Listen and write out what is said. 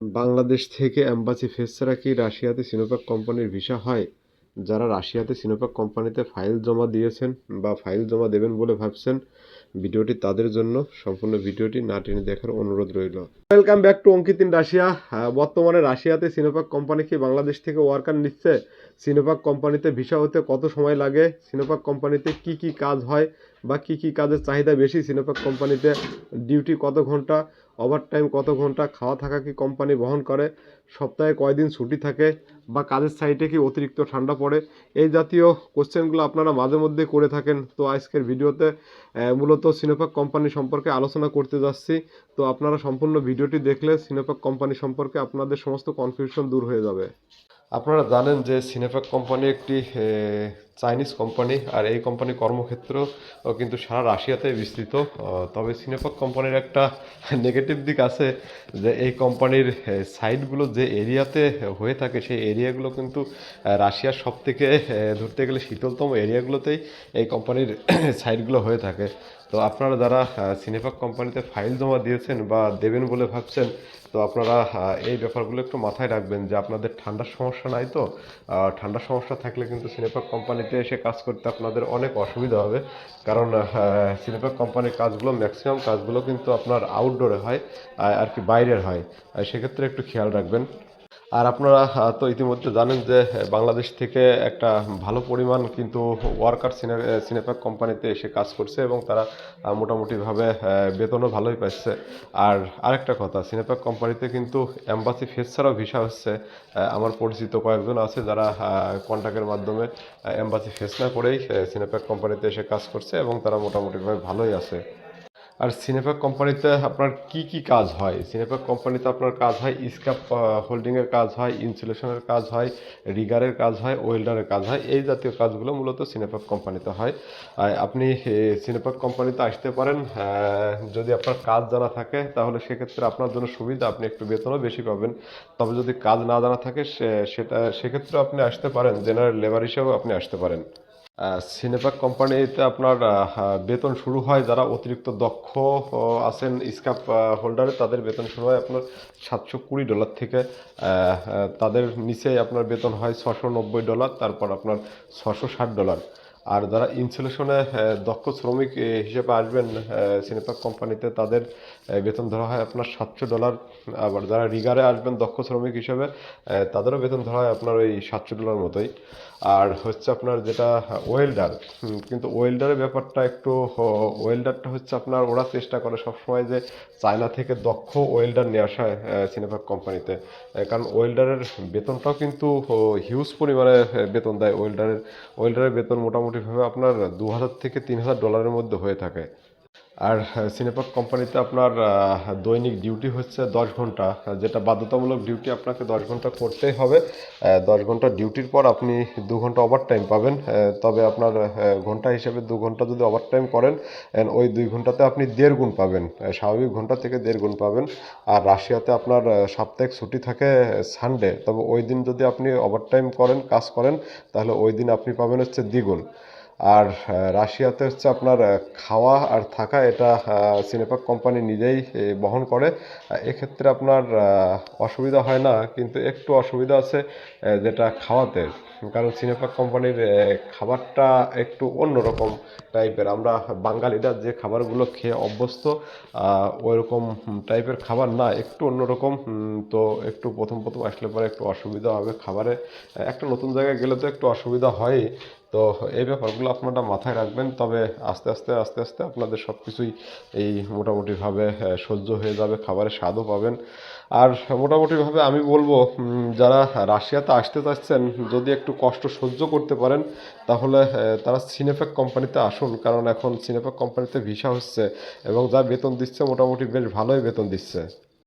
বাংলাদেশ থেকে embassy face ছাড়া কি রাশিয়াতে সিনোপ্যাক কোম্পানির ভিসা হয়? যারা রাশিয়াতে সিনোপ্যাক কোম্পানিতে ফাইল জমা দিয়েছেন বা ফাইল জমা দেবেন বলে ভাবছেন, ভিডিওটি তাদের জন্য। সম্পূর্ণ ভিডিওটি না টেনে দেখার অনুরোধ রইল। Welcome back to Ankit in Russia. বর্তমানে রাশিয়াতে সিনোপ্যাক কোম্পানি কি বাংলাদেশ থেকে ওয়ার্কার নিচ্ছে? সিনোপ্যাক কোম্পানিতে ভিসা হতে কত সময় লাগে? সিনোপ্যাক কোম্পানিতে কি কি কাজ হয়? বা কি কি কাজের চাহিদা বেশি? সিনোপ্যাক কোম্পানিতে ডিউটি কত ঘণ্টা? ওভারটাইম কত ঘণ্টা? খাওয়া থাকা কি কোম্পানি বহন করে? সপ্তাহে কয়দিন ছুটি থাকে? বা কাজের সাইটে কি অতিরিক্ত ঠান্ডা পড়ে? এই জাতীয় কোশ্চেনগুলো আপনারা মাঝে মধ্যে করে থাকেন। তো আজকের ভিডিওতে মূলত সিনোপ্যাক কোম্পানি সম্পর্কে আলোচনা করতে যাচ্ছি। তো আপনারা সম্পূর্ণ ভিডিওটি দেখলে সিনোপ্যাক কোম্পানি সম্পর্কে আপনাদের সমস্ত কনফিউশন দূর হয়ে যাবে। আপনারা জানেন যে সিনেপ্যাক কোম্পানি একটি চাইনিজ কোম্পানি আর এই কোম্পানি কর্মক্ষেত্র কিন্তু সারা রাশিয়াতে বিস্তৃত। তবে সিনেপ্যাক কোম্পানির একটা নেগেটিভ দিক আছে, যে এই কোম্পানির সাইটগুলো যে এরিয়াতে হয়ে থাকে, সেই এরিয়াগুলো কিন্তু রাশিয়ার সব থেকে ধরতে গেলে শীতলতম এরিয়াগুলোতেই এই কোম্পানির সাইটগুলো হয়ে থাকে। তো আপনারা যারা সিনেফাক কোম্পানিতে ফাইল জমা দিয়েছেন বা দেবেন বলে ভাবছেন, তো আপনারা এই ব্যাপারগুলো একটু মাথায় রাখবেন যে আপনাদের ঠান্ডার সমস্যা নাই তো। ঠান্ডার সমস্যা থাকলে কিন্তু সিনেপ্যাক কোম্পানিতে এসে কাজ করতে আপনাদের অনেক অসুবিধা হবে। কারণ সিনেপ্যাক কোম্পানির কাজগুলো ম্যাক্সিমাম কাজগুলো কিন্তু আপনার আউটডোরে হয় আর কি বাইরের হয়। সেক্ষেত্রে একটু খেয়াল রাখবেন। আর আপনারা তো ইতিমধ্যে জানেন যে বাংলাদেশ থেকে একটা ভালো পরিমাণ কিন্তু ওয়ার্কার সিনে সিনেপ্যাক কোম্পানিতে এসে কাজ করছে এবং তারা মোটামুটিভাবে বেতনও ভালোই পাচ্ছে। আর আরেকটা কথা সিনেপ্যাক কোম্পানিতে কিন্তু অ্যাম্বাসি ফেস ছাড়াও ভিসা হচ্ছে। আমার পরিচিত কয়েকজন আছে যারা কন্ট্যাক্টের মাধ্যমে অ্যাম্বাসি ফেস না করেই সিনেপ্যাক কোম্পানিতে এসে কাজ করছে এবং তারা মোটামুটিভাবে ভালোই আছে। আর সিনেপ্যাক কোম্পানিতে আপনার কি কি কাজ হয়? সিনেপ্যাক কোম্পানিতে আপনার কাজ হয় স্ক্যাপ হোল্ডিংয়ের কাজ হয় ইনসুলেশনের কাজ হয় রিগারের কাজ হয় ওয়েল্ডারের কাজ হয়, এই জাতীয় কাজগুলো মূলত সিনেপ্যাক কোম্পানিতে হয়। আর আপনি সিনেপ্যাক কোম্পানিতে আসতে পারেন যদি আপনার কাজ জানা থাকে, তাহলে সেক্ষেত্রে আপনার জন্য সুবিধা, আপনি একটু বেতনও বেশি পাবেন। তবে যদি কাজ না জানা থাকে, সে- সেটা, সেক্ষেত্রে আপনি আসতে পারেন জেনারেল লেবার হিসেবেও আপনি আসতে পারেন। সিনেপ্যাক কোম্পানিতে আপনার বেতন শুরু হয়। যারা অতিরিক্ত দক্ষ আছেন স্কাপ হোল্ডারে তাদের বেতন শুরু হয় আপনার সাতশো কুড়ি ডলার থেকে তাদের নিচে আপনার বেতন হয় ছশো নব্বই ডলার তারপর আপনার ছশো ষাট ডলার আর যারা ইনসুলেশনে দক্ষ শ্রমিক হিসেবে আসবেন সিনেপাক কোম্পানিতে, তাদের বেতন ধরা হয় আপনার সাতশো ডলার। আবার যারা রিগারে আসবেন, দক্ষ শ্রমিক হিসেবে তাদেরও বেতন ধরা হয় আপনার ওই সাতশো ডলার মতোই। আর হচ্ছে আপনার যেটা, ওয়েল্ডার কিন্তু ওয়েল্ডারের ব্যাপারটা একটু ওয়েল্ডারটা হচ্ছে আপনার ওরা চেষ্টা করে সবসময় যে চায়না থেকে দক্ষ ওয়েল্ডার নিয়ে আসা হয় সিনেপাক কোম্পানিতে। কারণ ওয়েল্ডারের বেতনটাও কিন্তু হিউজ পরিমাণে বেতন দেয় ওয়েল্ডারের ওয়েল্ডারের বেতন মোটামুটিভাবে আপনার দু হাজার থেকে তিন হাজার ডলারের মধ্যে হয়ে থাকে। আর সিনেপ্যাক কোম্পানিতে আপনার দৈনিক ডিউটি হচ্ছে দশ ঘণ্টা। যেটা বাধ্যতামূলক ডিউটি আপনাকে দশ ঘণ্টা করতেই হবে। দশ ঘণ্টা ডিউটির পর আপনি দু ঘণ্টা ওভার টাইম পাবেন তবে আপনার ঘণ্টা হিসেবে দু ঘণ্টা যদি ওভার টাইম করেন ওই দুই ঘন্টাতে আপনি দেড় গুণ পাবেন। স্বাভাবিক ঘণ্টা থেকে দেড় গুণ পাবেন। আর রাশিয়াতে আপনার সাপ্তাহিক ছুটি থাকে সানডে তবে ওই দিন যদি আপনি ওভার টাইম করেন, কাজ করেন, তাহলে ওই দিন আপনি পাবেন হচ্ছে দ্বিগুণ। আর রাশিয়াতে হচ্ছে আপনার খাওয়া আর থাকা এটা সিনেপাক কোম্পানি নিজেই বহন করে। এক্ষেত্রে আপনার অসুবিধা হয় না, কিন্তু একটু অসুবিধা আছে যেটা খাওয়াতে। কারণ সিনেপ্যাক কোম্পানির খাবারটা একটু অন্যরকম টাইপের আমরা বাঙালিরা যে খাবারগুলো খেয়ে অভ্যস্ত ওইরকম টাইপের খাবার না, একটু অন্যরকম তো একটু প্রথম প্রথম আসলে পরে একটু অসুবিধা হবে খাবারে। একটা নতুন জায়গায় গেলে তো একটু অসুবিধা হয়ই। তো এই ব্যাপারগুলো আপনারা মাথায় রাখবেন, তবে আস্তে আস্তে আস্তে আস্তে আপনাদের সব কিছুই এই মোটামুটিভাবে সহ্য হয়ে যাবে, খাবারের স্বাদও পাবেন। আর মোটামুটিভাবে আমি বলব যারা রাশিয়াতে আসতে চাচ্ছেন, যদি একটু কষ্ট সহ্য করতে পারেন, তাহলে তারা সিনেফেক কোম্পানিতে আসুন। কারণ এখন সিনেফেক কোম্পানিতে ভিসা হচ্ছে এবং যা বেতন দিচ্ছে মোটামুটি বেশ ভালোই বেতন দিচ্ছে।